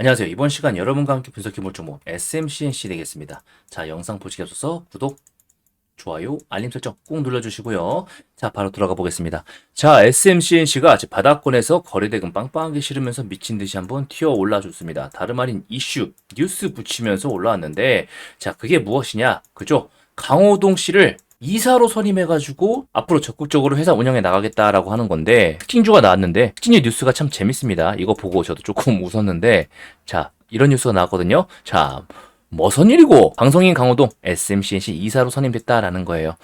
안녕하세요. 이번 시간 여러분과 함께 분석해볼 종목 SMCNC 되겠습니다. 자, 영상 보시기 앞서서 구독, 좋아요, 알림 설정 꼭 눌러주시고요. 자, 바로 들어가 보겠습니다. 자, SMCNC가 바닥권에서 거래대금 빵빵하게 실으면서 미친 듯이 한번 튀어 올라줬습니다. 다름 아닌 이슈, 뉴스 붙이면서 올라왔는데, 자, 그게 무엇이냐? 그죠? 강호동 씨를 이사로 선임해가지고 앞으로 적극적으로 회사 운영해 나가겠다라고 하는 건데 특징주가 나왔는데 특징주 뉴스가 참 재밌습니다. 이거 보고 저도 조금 웃었는데 자 이런 뉴스가 나왔거든요. 자 무슨 일이고 방송인 강호동 SMCNC 이사로 선임됐다라는 거예요.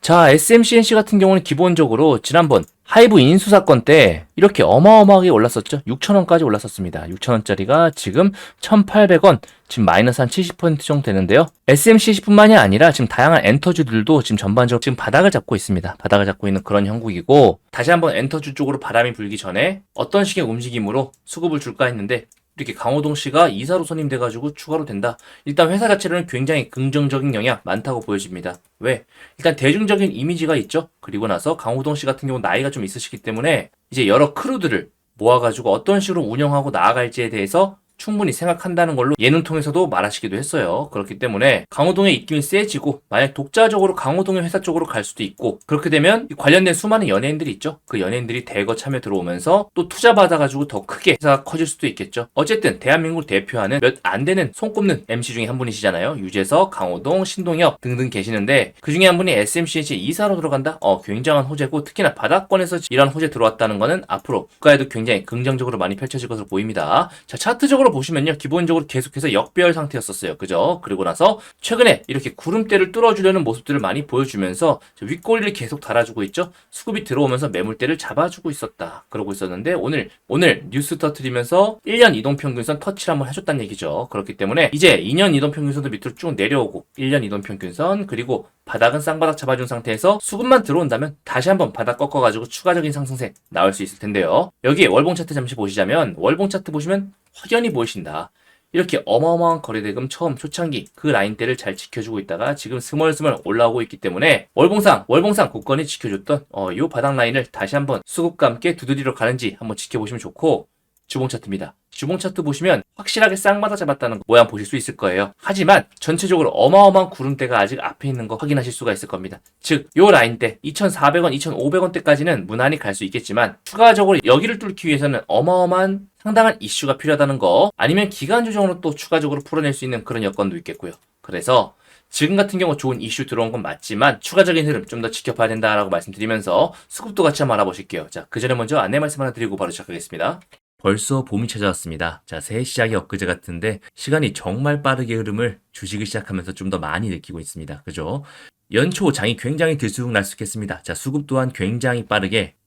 자 SMCNC 같은 경우는 기본적으로 지난번 하이브 인수 사건 때 이렇게 어마어마하게 올랐었죠. 6천원까지 올랐었습니다. 6천원짜리가 지금 1,800원, 지금 마이너스 한 70% 정도 되는데요. SMCC뿐만이 아니라 지금 다양한 엔터주들도 지금 전반적으로 지금 바닥을 잡고 있습니다. 바닥을 잡고 있는 그런 형국이고 다시 한번 엔터주 쪽으로 바람이 불기 전에 어떤 식의 움직임으로 수급을 줄까 했는데 이렇게 강호동 씨가 이사로 선임돼가지고 추가로 된다. 일단 회사 자체로는 굉장히 긍정적인 영향 많다고 보여집니다. 왜? 일단 대중적인 이미지가 있죠. 그리고 나서 강호동 씨 같은 경우 나이가 좀 있으시기 때문에 이제 여러 크루들을 모아가지고 어떤 식으로 운영하고 나아갈지에 대해서 충분히 생각한다는 걸로 예능 통해서도 말하시기도 했어요. 그렇기 때문에 강호동의 입김이 세지고 만약 독자적으로 강호동의 회사 쪽으로 갈 수도 있고 그렇게 되면 관련된 수많은 연예인들이 있죠. 그 연예인들이 대거 참여 들어오면서 또 투자 받아가지고 더 크게 회사가 커질 수도 있겠죠. 어쨌든 대한민국을 대표하는 몇 안 되는 손꼽는 MC 중에 한 분이시잖아요. 유재석, 강호동, 신동엽 등등 계시는데 그 중에 한 분이 SMCNC 이사로 들어간다? 어 굉장한 호재고 특히나 바닥권에서 이런 호재 들어왔다는 거는 앞으로 국가에도 굉장히 긍정적으로 많이 펼쳐질 것으로 보입니다. 자 차트적으로 보시면요. 기본적으로 계속해서 역배열 상태였었어요. 그죠? 그리고 나서 최근에 이렇게 구름대를 뚫어주려는 모습들을 많이 보여주면서 윗꼬리를 계속 달아주고 있죠. 수급이 들어오면서 매물대를 잡아주고 있었다. 그러고 있었는데 오늘 오늘 뉴스 터트리면서 1년 이동평균선 터치를 한번 해줬다는 얘기죠. 그렇기 때문에 이제 2년 이동평균선도 밑으로 쭉 내려오고 1년 이동평균선 그리고 바닥은 쌍바닥 잡아준 상태에서 수급만 들어온다면 다시 한번 바닥 꺾어가지고 추가적인 상승세 나올 수 있을 텐데요. 여기 월봉 차트 잠시 보시자면 월봉 차트 보시면 확연히 보이신다. 이렇게 어마어마한 거래대금 처음 초창기 그 라인대를 잘 지켜주고 있다가 지금 스멀스멀 올라오고 있기 때문에 월봉상 월봉상 국건이 지켜줬던 어, 요 바닥 라인을 다시 한번 수급과 함께 두드리러 가는지 한번 지켜보시면 좋고 주봉 차트입니다. 주봉 차트 보시면 확실하게 쌍마다 잡았다는 모양 보실 수 있을 거예요. 하지만 전체적으로 어마어마한 구름대가 아직 앞에 있는 거 확인하실 수가 있을 겁니다. 즉, 요 라인대 2,400원, 2,500원대까지는 무난히 갈 수 있겠지만 추가적으로 여기를 뚫기 위해서는 어마어마한 상당한 이슈가 필요하다는 거 아니면 기간 조정으로 또 추가적으로 풀어낼 수 있는 그런 여건도 있겠고요. 그래서 지금 같은 경우 좋은 이슈 들어온 건 맞지만 추가적인 흐름 좀 더 지켜봐야 된다라고 말씀드리면서 수급도 같이 한번 알아보실게요. 자, 그 전에 먼저 안내 말씀 하나 드리고 바로 시작하겠습니다. 벌써 봄이 찾아왔습니다. 자, 새해 시작이 엊그제 같은데 시간이 정말 빠르게 흐름을 주식을 시작하면서 좀 더 많이 느끼고 있습니다. 그죠? 연초 장이 굉장히 들쑥날쑥했습니다. 자, 수급 또한 굉장히 빠르게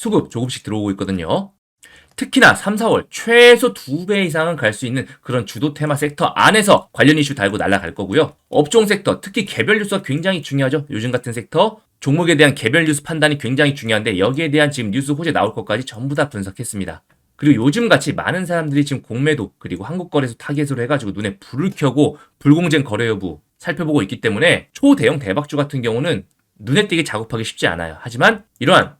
수급 조금씩 들어오고 있거든요. 특히나 3, 4월 최소 2배 이상은 갈 수 있는 그런 주도 테마 섹터 안에서 관련 이슈 달고 날아갈 거고요. 업종 섹터, 특히 개별 뉴스가 굉장히 중요하죠. 요즘 같은 섹터. 종목에 대한 개별 뉴스 판단이 굉장히 중요한데 여기에 대한 지금 뉴스 호재 나올 것까지 전부 다 분석했습니다. 그리고 요즘 같이 많은 사람들이 지금 공매도 그리고 한국 거래소 타겟으로 해가지고 눈에 불을 켜고 불공정 거래 여부 살펴보고 있기 때문에 초대형 대박주 같은 경우는 눈에 띄게 작업하기 쉽지 않아요. 하지만 이러한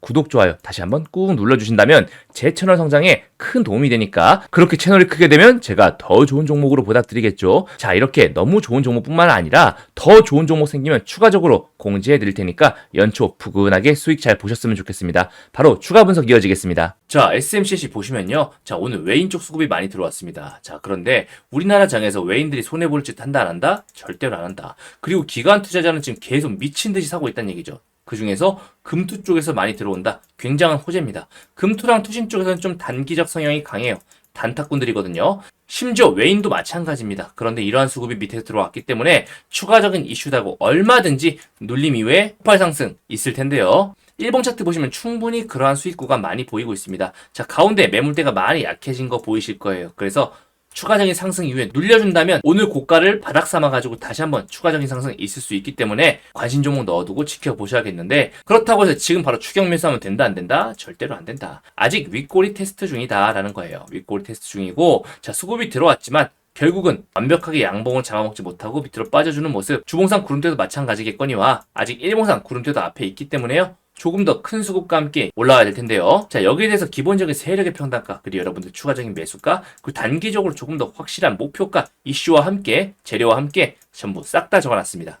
구독 좋아요 다시 한번 꾹 눌러주신다면 제 채널 성장에 큰 도움이 되니까 그렇게 채널이 크게 되면 제가 더 좋은 종목으로 보답드리겠죠. 자 이렇게 너무 좋은 종목뿐만 아니라 더 좋은 종목 생기면 추가적으로 공지해 드릴 테니까 연초 푸근하게 수익 잘 보셨으면 좋겠습니다. 바로 추가 분석 이어지겠습니다. 자 SMCC 보시면요. 자 오늘 외인 쪽 수급이 많이 들어왔습니다. 자 그런데 우리나라 장에서 외인들이 손해볼 짓 한다 안 한다? 절대로 안 한다. 그리고 기관 투자자는 지금 계속 미친 듯이 사고 있다는 얘기죠. 그 중에서 금투 쪽에서 많이 들어온다. 굉장한 호재입니다. 금투랑 투신 쪽에서는 좀 단기적 성향이 강해요. 단타꾼들이거든요. 심지어 외인도 마찬가지입니다. 그런데 이러한 수급이 밑에 들어왔기 때문에 추가적인 이슈다고 얼마든지 눌림 이외에 폭발 상승 있을 텐데요. 일봉 차트 보시면 충분히 그러한 수익 구간 많이 보이고 있습니다. 자, 가운데 매물대가 많이 약해진 거 보이실 거예요. 그래서 추가적인 상승 이후에 눌려준다면 오늘 고가를 바닥 삼아가지고 다시 한번 추가적인 상승이 있을 수 있기 때문에 관심 종목 넣어두고 지켜보셔야겠는데 그렇다고 해서 지금 바로 추격 매수하면 된다 안 된다? 절대로 안 된다. 아직 윗꼬리 테스트 중이다라는 거예요. 윗꼬리 테스트 중이고 자 수급이 들어왔지만 결국은 완벽하게 양봉을 잡아먹지 못하고 밑으로 빠져주는 모습 주봉상 구름대도 마찬가지겠거니와 아직 일봉상 구름대도 앞에 있기 때문에요. 조금 더 큰 수급과 함께 올라가야 될 텐데요. 자, 여기에 대해서 기본적인 세력의 평단가, 그리고 여러분들 추가적인 매수가, 그리고 단기적으로 조금 더 확실한 목표가, 이슈와 함께, 재료와 함께 전부 싹 다 적어놨습니다.